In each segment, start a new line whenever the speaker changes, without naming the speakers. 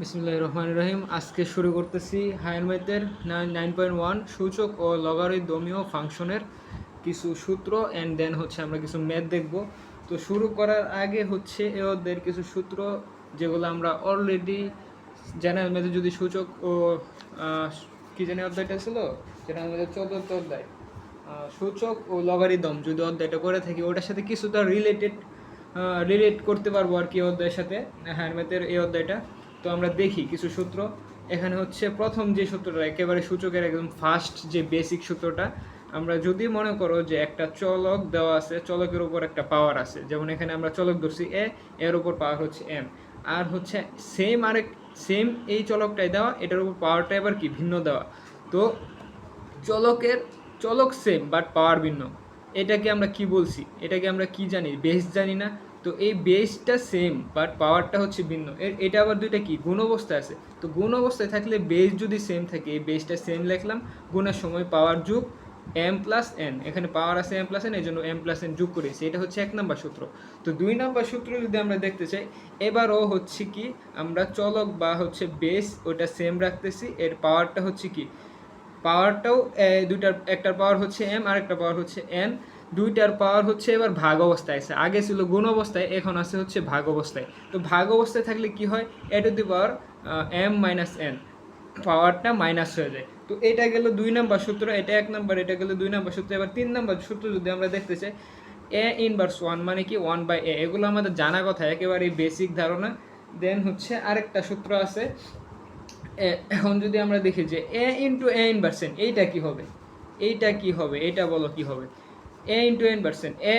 বিসমুল্লাহ রহমান রহিম। আজকে শুরু করতেছি হায়ার নাইন পয়েন্ট ওয়ান সূচক ও লগারিদমীয় ফাংশনের কিছু সূত্র অ্যান্ড দেন হচ্ছে আমরা কিছু ম্যাথ দেখব। তো শুরু করার আগে হচ্ছে এ অধ্যায়ের কিছু সূত্র যেগুলো আমরা অলরেডি জেনারেল ম্যাথে যদি সূচক ও কি জানি অধ্যায়টা ছিল? জেনারেল ম্যাথের চতুর্থ অধ্যায়। সূচক ও লগারিদম যদি অধ্যায়টা করে থাকি, ওটার সাথে কিছুটা রিলেটেড রিলেট করতে পারব আর কি অধ্যায়ের সাথে। হ্যান্ড ম্যাথের এই অধ্যায়টা। তো আমরা দেখি কিছু সূত্র। এখানে হচ্ছে প্রথম যে সূত্রটা, একেবারে সূচকের একদম ফার্স্ট যে বেসিক সূত্রটা, আমরা যদি মনে করো যে একটা চলক দেওয়া আছে, চলকের উপর একটা পাওয়ার আছে, যেমন এখানে আমরা চলক ধরছি এ এর উপর পাওয়ার হচ্ছে এম আর হচ্ছে সেম আরেক সেম এই চলকটাই দেওয়া, এটার উপর পাওয়ারটা এবার কি? ভিন্ন দেওয়া। তো চলকের, চলক সেম বাট পাওয়ার ভিন্ন। এটাকে আমরা কি বলছি? এটাকে আমরা কি জানি? বেস জানি না। তো এই বেসটা সেম বাট পাওয়ারটা হচ্ছে ভিন্ন। এটা আবার দুইটা কি? গুণ অবস্থায় আছে। তো গুণ অবস্থায় থাকলে বেস যদি সেম থাকে, এই বেসটা সেম লিখলাম, গুণের সময় পাওয়ার যুগ এম প্লাস এন এখানে পাওয়ার আছে এম প্লাস এন এই জন্য এম প্লাস এন যোগ করেছি এটা হচ্ছে এক নাম্বার সূত্র। তো দুই নাম্বার সূত্র যদি আমরা দেখতে চাই, এবারও হচ্ছে কি, আমরা চলক বা হচ্ছে বেস ওটা সেম রাখতেছি। এর পাওয়ারটা হচ্ছে কি? পাওয়ারটাও দুইটার, একটার পাওয়ার হচ্ছে এম আর একটা পাওয়ার হচ্ছে এন দুইটার পাওয়ার হচ্ছে এবার ভাগ অবস্থায় আছে। আগে ছিল গুণ অবস্থায়, এখন আছে হচ্ছে ভাগ অবস্থায়। তো ভাগ অবস্থায় থাকলে কি হয়? A to the power M minus N পাওয়ারটা মাইনাস হয়ে যায়। তো এটা গেল দুই নাম্বার সূত্র, এটা এক নাম্বার, এটা গেল দুই নাম্বার সূত্র। এবার তিন নাম্বার সূত্র যদি আমরা দেখতে চাই এ ইনভার্স ওয়ান মানে কি? ওয়ান বাই এ এগুলো আমাদের জানা কথা একেবারে বেসিক ধারণা। দেন হচ্ছে আরেকটা সূত্র আছে। এখন যদি আমরা দেখি যে এ ইন্টু এ ইনভার্সেন্ট এইটা কি হবে? এইটা কি হবে? এটা বলো কি হবে? A into N percent A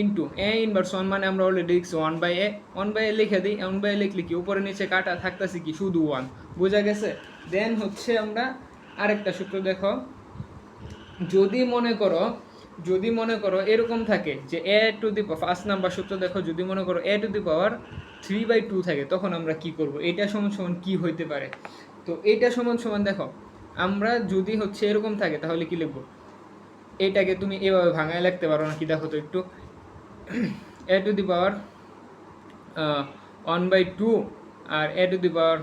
into A inverse one মানে আমরা অলরেডি লিখছি one by A one by A লিখে দিই ওয়ান বাই এ লিখলে কি উপরে নিচে কাটা থাকতেছে কি? শুধু ওয়ান বোঝা গেছে? দেন হচ্ছে আমরা আরেকটা সূত্র দেখো। যদি মনে করো, যদি মনে করো এরকম থাকে যে A to the first number সূত্র দেখো, যদি মনে করো A to the power three by two থাকে, তখন আমরা কি করব? এটা সমান সমান কি হইতে পারে? তো এটা সমান সমান দেখো, আমরা যদি হচ্ছে এরকম থাকে, তাহলে কি লিখব? এটাকে তুমি এভাবে ভাঙায় লিখতে পারো নাকি? দেখো তো একটু। A to the power one by two R A to the power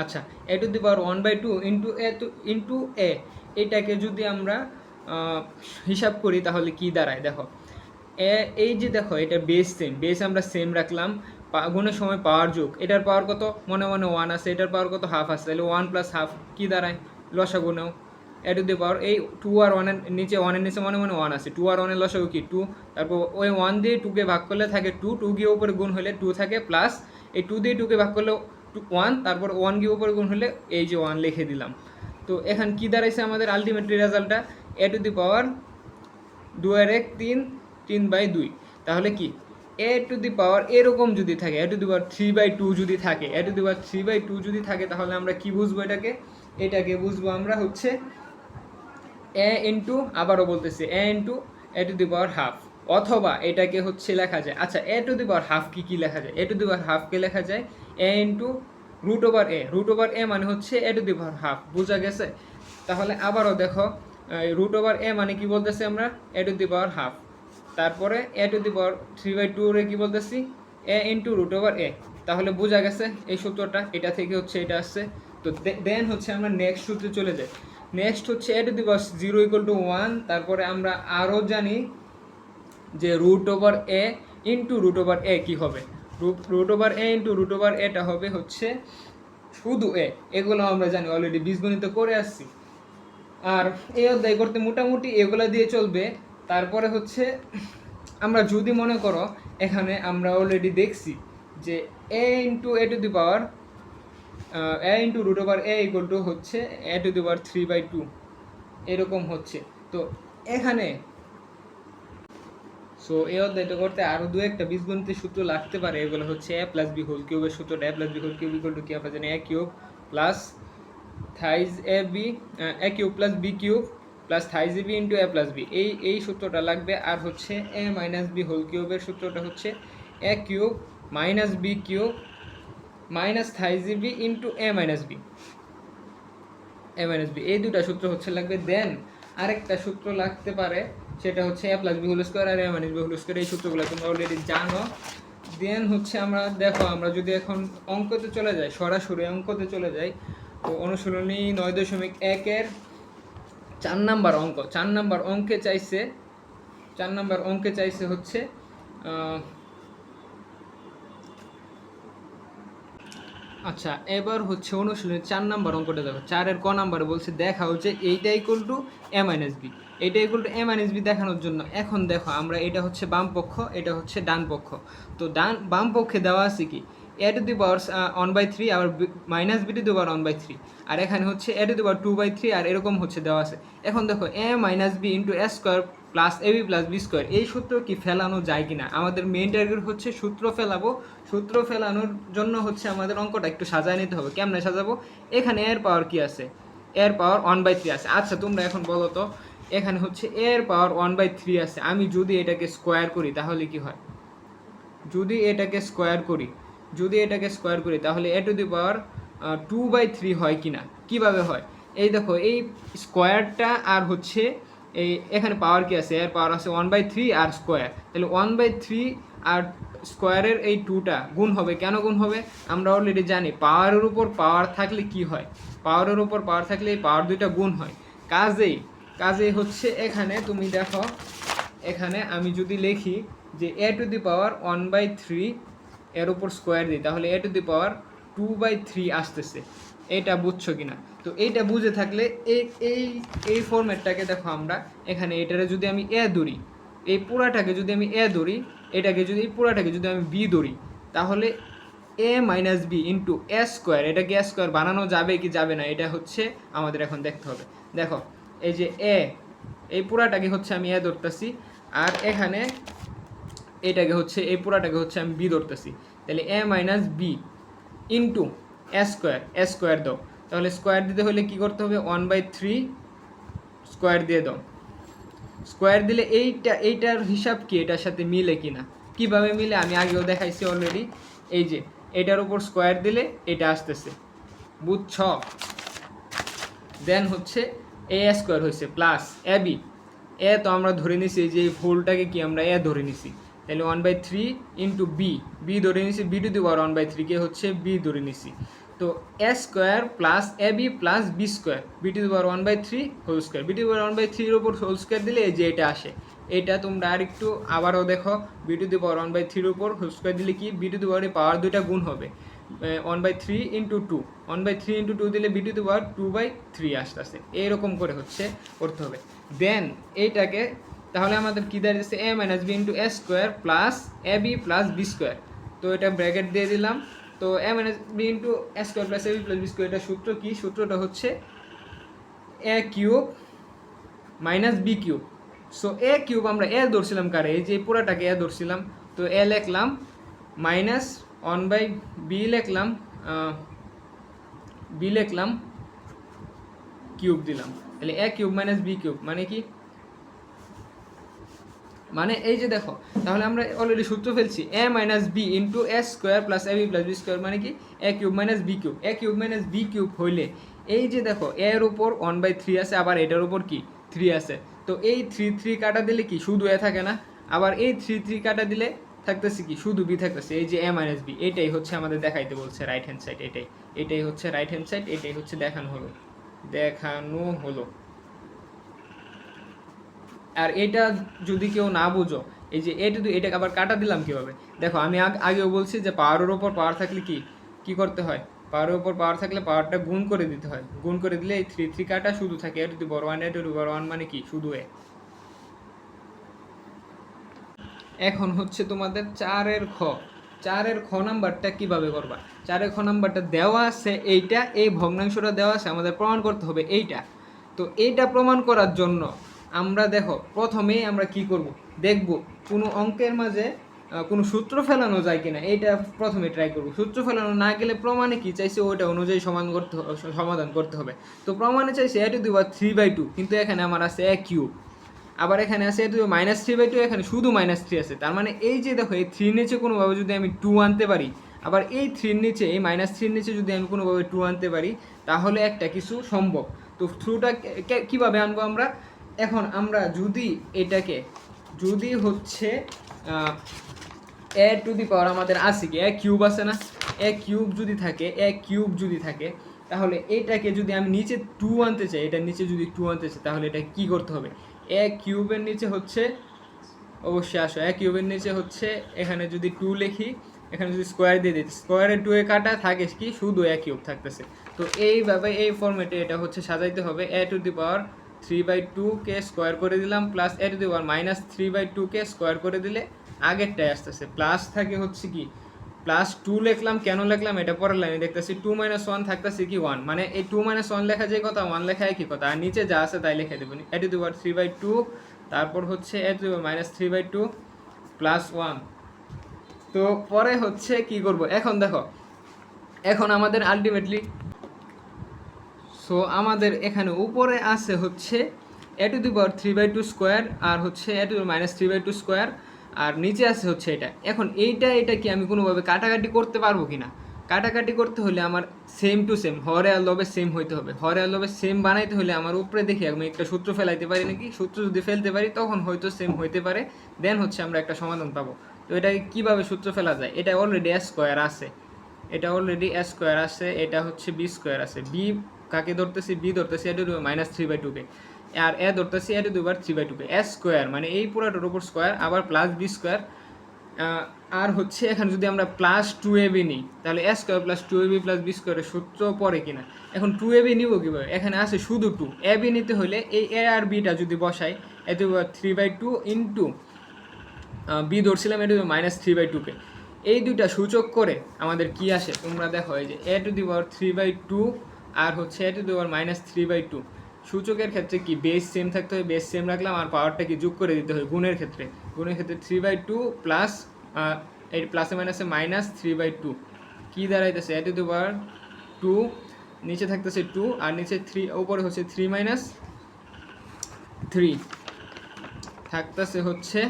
আচ্ছা A to the power one by two into A to into A এটাকে যদি আমরা হিসাব করি তাহলে কি দাঁড়ায়? দেখো এ এই যে দেখো, এটা বেস সেম বেস আমরা সেম রাখলাম গুণের সময় পাওয়ার যোগ, এটার পাওয়ার কত? মনে মনে ওয়ান আছে, এটার পাওয়ার কত? হাফ আছে, তাহলে ওয়ান প্লাস হাফ কী দাঁড়ায়? লসাগু নেও। এ টু দি পাওয়ার এই টু আর ওয়ানের নিচে ওয়ানের নিচে মনে মনে ওয়ান আছে। টু আর ওয়ানের লসাগু কি? টু তারপর ওই ওয়ান দিয়ে টুকে ভাগ করলে থাকে টু টু গিয়ে উপরে গুণ হলে টু থাকে প্লাস এই টু দিয়ে টুকে ভাগ করলে টু ওয়ান তারপর ওয়ান গিয়ে উপরে গুণ হলে এই যে ওয়ান লিখে দিলাম। তো এখন কি দাঁড়াইছে আমাদের আলটিমেটলি রেজাল্টটা এ টু দি পাওয়ার দুয়ের এক, তিন তিন বাই দুই। তাহলে কি? এ টু দি পাওয়ার এরকম যদি থাকে A to the power three by two যদি থাকে A to the power three by two যদি থাকে, তাহলে আমরা কি বুঝব এটাকে? এটাকে বুঝব আমরা হচ্ছে এ ইন্টু আবারও বলতেছি A into A to the power half অথবা এটাকে হচ্ছে লেখা যায় আচ্ছা এ টু দি পাওয়ার হাফ কি কি লেখা যায়? এ টু দি পাওয়ার হাফকে লেখা যায়? A into root over A root over A মানে হচ্ছে এ টু দি পাওয়ার হাফ বোঝা গেছে? তাহলে আবারও দেখো রুট ওভার এ মানে কি বলতেছি আমরা? এ টু দি পাওয়ার হাফ তারপরে A to the power three by two রে কি বলতেছি? A into root over A তাহলে বোঝা গেছে এই সূত্রটা, এটা থেকে হচ্ছে এটা আসছে। তো দেন হচ্ছে আমরা নেক্সট সূত্রে চলে যাই। নেক্সট হচ্ছে A to the power zero equal to one তারপরে আমরা আরও জানি যে root over A into root over A কী হবে? Root over A into root over এটা হবে হচ্ছে শুধু এ এগুলো আমরা জানি অলরেডি বীজগণিত করে আসছি। আর এই অধ্যায় করতে মোটামুটি এগুলো দিয়ে চলবে। তারপরে হচ্ছে আমরা যদি মনে করো, এখানে আমরা অলরেডি দেখছি যে A into A to the power A into root over A equal to হচ্ছে A to the power three by two এরকম হচ্ছে। তো এখানে সো এই অধ্যায়টা করতে আরও দু একটা বীজগণিতের সূত্র লাগতে পারে। এগুলো হচ্ছে এ প্লাস বি হোল কিউবের সূত্রটা A plus B whole cube equal to কি আমরা জানি? A cube plus thrice A B A cube plus B cube plus thrice B into A plus B এই এই সূত্রটা লাগবে। আর হচ্ছে এ মাইনাস বি হোল কিউবের সূত্রটা হচ্ছে A cube minus B cube minus thrice B into A minus B. A minus B, এই দুটা সূত্র হচ্ছে লাগবে দেন আরেকটা সূত্র লাগতে পারে, সেটা হচ্ছে A plus B whole square R A minus B whole square এই সূত্রগুলো তোমরা অলরেডি জানো। দেন হচ্ছে আমরা, দেখো, আমরা যদি এখন অঙ্কতে চলে যাই, সরাসরি অঙ্কতে চলে যাই, তো অনুশীলনী নয় দশমিক একের চার নাম্বার অঙ্ক, চার নাম্বার অঙ্কে চাইছে, চার নাম্বার অঙ্কে চাইছে হচ্ছে আচ্ছা এবার হচ্ছে অনুশীলনের চার নাম্বার অঙ্কটা দেখো। চারের ক নাম্বারে বলছে দেখা হচ্ছে এইটা equal to A minus B এইটা equal to A minus B দেখানোর জন্য এখন দেখো, আমরা এটা হচ্ছে বাম পক্ষ, এটা হচ্ছে ডান পক্ষ। তো ডান, বাম পক্ষে দেওয়া আছে কি? A to the power one by three আবার minus B to the power one by three আর এখানে হচ্ছে A to the power two by three আর এরকম হচ্ছে দেওয়া আছে। এখন দেখো A minus B into A square plus A B plus B square এই সূত্র কি ফেলানো যায় কিনা? আমাদের মেইন টার্গেট হচ্ছে সূত্র ফেলাবো। সূত্র ফেলানোর জন্য হচ্ছে আমাদের অঙ্কটা একটু সাজায় নিতে হবে। কেমনে সাজাবো? এখানে এর পাওয়ার কি আছে? এর পাওয়ার ওয়ান বাই থ্রি আছে। আচ্ছা তোমরা এখন বলো তো, এখানে হচ্ছে এর পাওয়ার ওয়ান বাই থ্রি আছে। আমি যদি এটাকে স্কোয়ার করি, তাহলে কি হয়? যদি এটাকে স্কোয়ার করি, যদি এটাকে স্কোয়ার করি, তাহলে A to the power two by three হয় কি না কীভাবে হয়? এই দেখো, এই স্কোয়ারটা আর হচ্ছে এই এখানে পাওয়ার কি আছে? এর পাওয়ার আছে ওয়ান বাই থ্রি আর স্কোয়ার তাহলে ওয়ান বাই থ্রি আর স্কোয়ারের এই টুটা গুণ হবে। কেন গুণ হবে? আমরা অলরেডি জানি পাওয়ারের উপর পাওয়ার থাকলে কি হয়? পাওয়ারের উপর পাওয়ার থাকলে এই পাওয়ার দুইটা গুণ হয়। কাজেই কাজেই হচ্ছে এখানে তুমি দেখো, এখানে আমি যদি লিখি যে A to the power one by three এর উপর স্কোয়ার দিই, তাহলে A to the power two by three আসতেছে। এটা বুঝছ কিনা? তো এইটা বুঝে থাকলে এই এই এই ফর্মেটটাকে দেখো আমরা এখানে এটারে যদি আমি এ ধরি, এই পুরাটাকে যদি আমি এ ধরি, এটাকে যদি, এই পুরাটাকে যদি আমি বি ধরি, তাহলে A minus B into A square এটাকে এ স্কোয়ার বানানো যাবে কি যাবে না? এটা হচ্ছে আমাদের এখন দেখতে হবে। দেখো, এই যে এ এই পুরাটাকে হচ্ছে আমি এ ধরতেছি, আর এখানে এটাকে হচ্ছে, এই পুরাটাকে হচ্ছে আমি বি ধরতেছি। তাহলে A minus B into square square দাও। তাহলে স্কোয়ার দিতে হলে কি করতে হবে? ওয়ান বাই থ্রি স্কোয়ার দিয়ে দাও। স্কোয়ার দিলে এইটা, এইটার হিসাব কি? এটার সাথে মিলে কি না? কীভাবে মিলে? আমি আগেও দেখাইছি অলরেডি এই যে, এটার উপর স্কোয়ার দিলে এটা আসতেছে। বুঝছ? দেন হচ্ছে এ স্কোয়ার হয়েছে প্লাস এ বি এ তো আমরা ধরে নিছি যে এই হোলটাকে কি আমরা এ ধরে নিছি? তাহলে one by three into B B ধরে নিছি B to the power one by থ্রিকে হচ্ছে বি ধরে নিছি। তো A square plus A B plus B square B to the power one by three whole square B to the power one by থ্রির উপর whole square দিলে এই যে এটা আসে, এটা তোমরা আর একটু আবারও দেখো A to the power one by থ্রির উপর হোল স্কোয়ার দিলে কি বি টু দি পাওয়ার পাওয়ার দুইটা গুণ হবে one by three into two one by three into two দিলে B to the power two by three আসতে আসে এইরকম করে হচ্ছে করতে হবে। দেন এইটাকে তাহলে আমাদের কী দাঁড়িয়েছে A minus B into A square plus A B plus B square তো এটা ব্র্যাকেট দিয়ে দিলাম। তো A minus B into A square plus A B plus B square এটা সূত্র কী? সূত্রটা হচ্ছে A cube minus B cube so A cube আমরা এ ধরছিলাম কারে? এই যে পুরাটাকে এ ধরছিলাম। তো এ লিখলাম মাইনাস ওয়ান বাই বি লিখলাম বি লিখলাম কিউব দিলাম। তাহলে A cube minus B cube মানে কি? মানে এই যে দেখো, তাহলে আমরা অলরেডি সূত্র ফেলছি A minus B into A square plus A B plus B square মানে কি? A cube minus B cube A cube minus B cube হইলে, এই যে দেখো এর উপর ওয়ান বাই থ্রি আছে, আবার এটার উপর কি? থ্রি আছে। তো এই থ্রি থ্রি কাটা দিলে কি? শুধু এ থাকে না। আবার এই থ্রি থ্রি কাটা দিলে থাকতেছে কি? শুধু বি থাকতেছে। এই যে এ মাইনাস বি এটাই হচ্ছে আমাদের দেখাইতে বলছে রাইট হ্যান্ড সাইড এটাই। এটাই হচ্ছে রাইট হ্যান্ড সাইড এটাই হচ্ছে দেখানো হলো। দেখানো হলো। আর এটা যদি কেউ না বুঝো, এই যে এটা যদি এটাকে আবার কাটা দিলাম কীভাবে? দেখো, আমি আগ- আগেও বলছি যে পাওয়ারের ওপর পাওয়ার থাকলে কি? কি করতে হয়? পাওয়ারের ওপর পাওয়ার থাকলে পাওয়ারটা গুণ করে দিতে হয়। গুণ করে দিলে এই থ্রি থ্রি কাটা শুধু থাকে। এটা যদি বড় ওয়ান এটা বড় ওয়ান মানে কি? শুধু এ এখন হচ্ছে তোমাদের চারের খ। চারের খ নাম্বারটা কীভাবে করবা? চারের খ নাম্বারটা দেওয়া আছে, এইটা, এই ভগ্নাংশটা দেওয়া আছে, আমাদের প্রমাণ করতে হবে এইটা। তো এইটা প্রমাণ করার জন্য আমরা দেখো, প্রথমেই আমরা কি করব? দেখব কোনো অঙ্কের মাঝে কোনো সূত্র ফেলানো যায় কিনা, এইটা প্রথমে ট্রাই করব। সূত্র ফেলানো না গেলে প্রমাণে কি চাইছে? ওইটা অনুযায়ী সমাধান করতে সমাধান করতে হবে। তো প্রমাণে চাইছে A to the three by two কিন্তু এখানে আমার আছে এ কিউব আবার এখানে আছে to minus three by two এখানে শুধু মাইনাস থ্রি আছে। তার মানে এই যে দেখো, এই থ্রির নিচে কোনোভাবে যদি আমি টু আনতে পারি, আবার এই থ্রির নিচে, এই মাইনাস থ্রির নিচে যদি আমি কোনোভাবে টু আনতে পারি, তাহলে একটা কিছু সম্ভব। তো থ্রুটা কীভাবে আনব আমরা? এখন আমরা যদি এটাকে, যদি হচ্ছে এ টু দি পাওয়ার আমাদের আছে কি? এ কিউব আছে না? এ কিউব যদি থাকে এ কিউব যদি থাকে, তাহলে এটাকে যদি আমি নিচে টু আনতে চাই এটা নিচে যদি টু আনতে চাই, তাহলে এটা কি করতে হবে? এ কিউবের নিচে হচ্ছে, অবশ্যই আসো এক কিউবের নিচে হচ্ছে, এখানে যদি টু লিখি, এখানে যদি স্কোয়ার দিয়ে দিই স্কোয়ারে টু এ কাটা থাকে কি? শুধু এক কিউব থাকতেছে। তো এইভাবে এই ফর্মেটে এটা হচ্ছে সাজাইতে হবে A to the power three by two K square করে দিলাম plus A to power minus three by two K square করে দিলে আগেরটাই আসতেছে। প্লাস থাকে হচ্ছে কি প্লাস টু লিখলাম, কেন লিখলাম, এটা পরের লাইনে দেখতেছি টু মাইনাস ওয়ান থাকতেছে কি ওয়ান মানে এই টু মাইনাস ওয়ান লেখা যে কথা ওয়ান লেখা একই কথা, আর নিচে যা আছে তাই লিখে দেবেন। A to power three by two তারপর হচ্ছে A to minus three by two plus one তো পরে হচ্ছে কি করব? এখন দেখো, এখন আমাদের আলটিমেটলি সো আমাদের এখানে উপরে আছে হচ্ছে A to the power three by two square আর হচ্ছে A to minus three by two square আর নিচে আছে হচ্ছে এটা। এখন এইটা, এটা কি আমি কোনোভাবে কাটাকাটি করতে পারব কি না কাটাকাটি করতে হলে আমার সেম টু সেম হরে আর লবে সেম হইতে হবে। হরে আর লবে সেম বানাইতে হলে আমার উপরে দেখি আমি একটা সূত্র ফেলাইতে পারি নাকি? সূত্র যদি ফেলতে পারি তখন হয়তো সেম হইতে পারে। দেন হচ্ছে আমরা একটা সমাধান পাবো। তো এটাকে কীভাবে সূত্র ফেলা যায়? এটা অলরেডি এস স্কোয়ার আছে। এটা অলরেডি এস স্কোয়ার আছে। এটা হচ্ছে বি স্কোয়ার আছে। বি কাকে ধরতেছি? বি ধরতেছি এটা মাইনাস থ্রি বাই টুকে আর এ ধরতেছি এটা দুবার থ্রি বাই টুকে এস স্কোয়ার মানে এই পুরাটার উপর স্কোয়ার আবার প্লাস বি স্কোয়ার আর হচ্ছে এখানে যদি আমরা প্লাস টু এ বি নিই, তাহলে A square plus two A B plus B স্কোয়ারের সূত্র পড়ে কিনা? এখন টু এ বি নিব কীভাবে? এখানে আছে শুধু টু এ বি নিতে হলে এই এ আর বিটা যদি বসাই এত three by two into B ধরছিলাম এটা মাইনাস থ্রি বাই টুকে এই দুইটা সূচক করে আমাদের কি আসে? তোমরা দেখো, এই যে A to the power three by two আর হচ্ছে A to the minus three by two সূচকের ক্ষেত্রে কি বেস সেম থাকতে হবে? বেস সেম রাখলাম আর পাওয়ারটা কি যোগ করে দিতে হবে গুণের ক্ষেত্রে। গুণের ক্ষেত্রে থ্রি বাই টু প্লাস এই প্লাসে মাইনাসে মাইনাস থ্রি বাই টু কী দাঁড়াইতেছে? এ টু টু নিচে থাকতেছে টু আর নিচে থ্রি উপরে হচ্ছে থ্রি মাইনাস থ্রি থাকতেছে হচ্ছে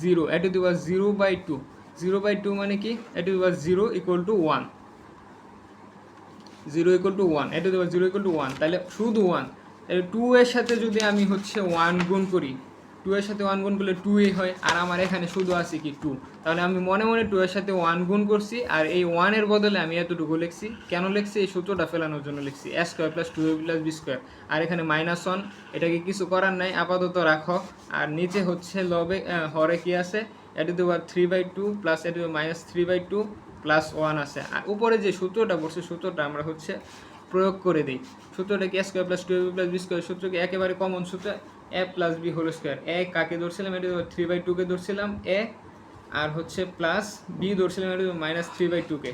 zero A to the zero by two zero by two মানে কি? A to the zero equal to one zero equal to one A to the power zero equal to one তাহলে শুধু one two এর সাথে যদি আমি হচ্ছে one গুণ করি টু এর সাথে ওয়ান গুণ করলে টু এ হয়, আর আমার এখানে শুধু আছে কি টু তাহলে আমি মনে মনে টু এর সাথে ওয়ান গুণ করছি, আর এই ওয়ানের বদলে আমি এতটুকু লিখছি, কেন লিখছি? এই সূত্রটা ফেলানোর জন্য লিখছি A square plus two A plus B square আর এখানে মাইনাস ওয়ান এটাকে কিছু করার নাই, আপাতত রাখো, আর নিচে হচ্ছে লবে হরে কি আছে? এটু দেওয়ার three by two plus A to minus three by two plus one আছে। আর উপরে যে সূত্রটা পড়ছে, সূত্রটা আমরা হচ্ছে প্রয়োগ করে দিই। সূত্রটা কি square plus two A plus B square সূত্রকে একেবারে কমন সূত্র A plus B whole square A কাকে ধরছিলাম? এটা থ্রি বাই টুকে ধরছিলাম এ আর হচ্ছে প্লাস বি ধরছিলাম, এটা মাইনাস থ্রি বাই টুকে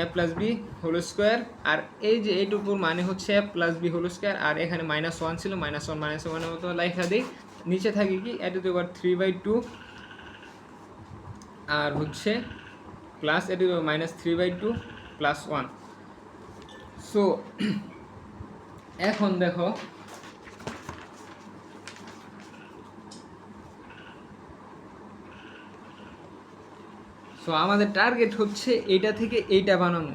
A plus B whole square আর এই যে এইটুকুর মানে হচ্ছে A plus B whole square আর এখানে মাইনাস ওয়ান ছিল মাইনাস ওয়ান মাইনাস ওয়ানের মতো লেখা দিই। নিচে থাকে কি? এটা তো এবার থ্রি বাই টু আর হচ্ছে প্লাস এটা minus three by two plus one so এখন দেখো সো আমাদের টার্গেট হচ্ছে এইটা থেকে এইটা বানানো।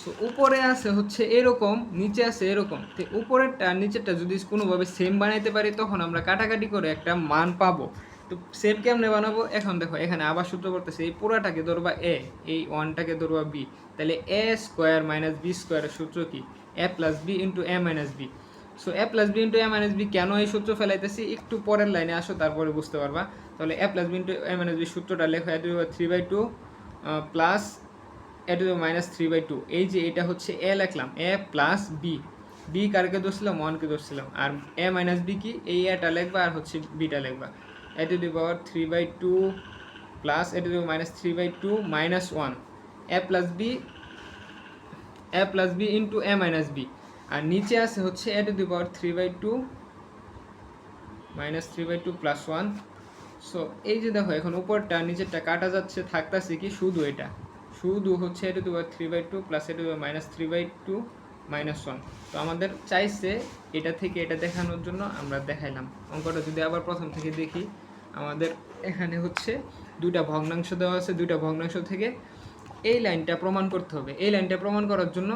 সো উপরে আছে হচ্ছে এরকম, নিচে আছে এরকম। তো উপরেরটা, নিচেরটা যদি কোনোভাবে সেম বানাইতে পারি, তখন আমরা কাটাকাটি করে একটা মান পাবো। তো সেম কেমনে বানাবো? এখন দেখো, এখানে আবার সূত্র করতেছে এই পুরাটাকে ধরবা এ এই ওয়ানটাকে ধরবা বি তাহলে এ স্কোয়ার মাইনাস বি স্কোয়ারের সূত্র কি? A plus B into A minus B so A plus B into A minus B কেন এই সূত্র ফেলাইতেছি? একটু পরের লাইনে আসো, তারপরে বুঝতে পারবা। তাহলে A plus B into A minus B সূত্রটা লেখা A three by two plus A two minus three by two এই যে এটা হচ্ছে এ লিখলাম এ প্লাস বি বি কারকে ধরছিলাম? ওয়ানকে ধরছিলাম। আর এ মাইনাস বি কি? এই এটা লিখবা আর হচ্ছে বিটা লিখবা। A to the power three by two plus A to the minus three by two minus one A plus B A plus B into A minus B আর নিচে আছে হচ্ছে A to the power three by two minus three by two plus one so এই যে দেখো, এখন উপরটা, নিচেরটা কাটা যাচ্ছে, থাকতেছে কি? শুধু এটা। শুধু হচ্ছে A to the power three by two plus A to minus three by two minus one তো আমাদের চাইছে এটা থেকে এটা দেখানোর জন্য আমরা দেখাইলাম। অঙ্কটা যদি আবার প্রথম থেকে দেখি আমাদের এখানে হচ্ছে দুটা ভগ্নাংশ দেওয়া আছে দুটা ভগ্নাংশ থেকে এই লাইনটা প্রমাণ করতে হবে। এই লাইনটা প্রমাণ করার জন্য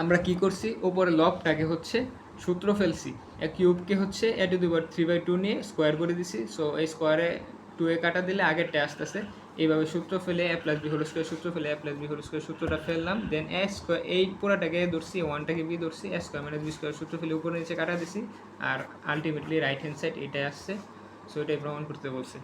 আমরা কি করছি? ওপরে লবটাকে হচ্ছে সূত্র ফেলছি। এক কিউবকে হচ্ছে এ টু দুবার থ্রি বাই টু নিয়ে স্কোয়ার করে দিছি। সো এই স্কোয়ারে টু এ কাটা দিলে আগেরটা আসতেছে। এইভাবে সূত্র ফেলে A plus B whole square সূত্র ফেলে A plus B whole square সূত্রটা ফেললাম দেন এ স্কোয়ার এই পুরাটাকে ধরছি ওয়ানটাকে বি ধরছি A square minus B square সূত্র ফেলে উপরে নিচে কাটা দিছি, আর আলটিমেটলি রাইট হ্যান্ড সাইড এটাই আসছে সো এটাই প্রমাণ করতে বলছে।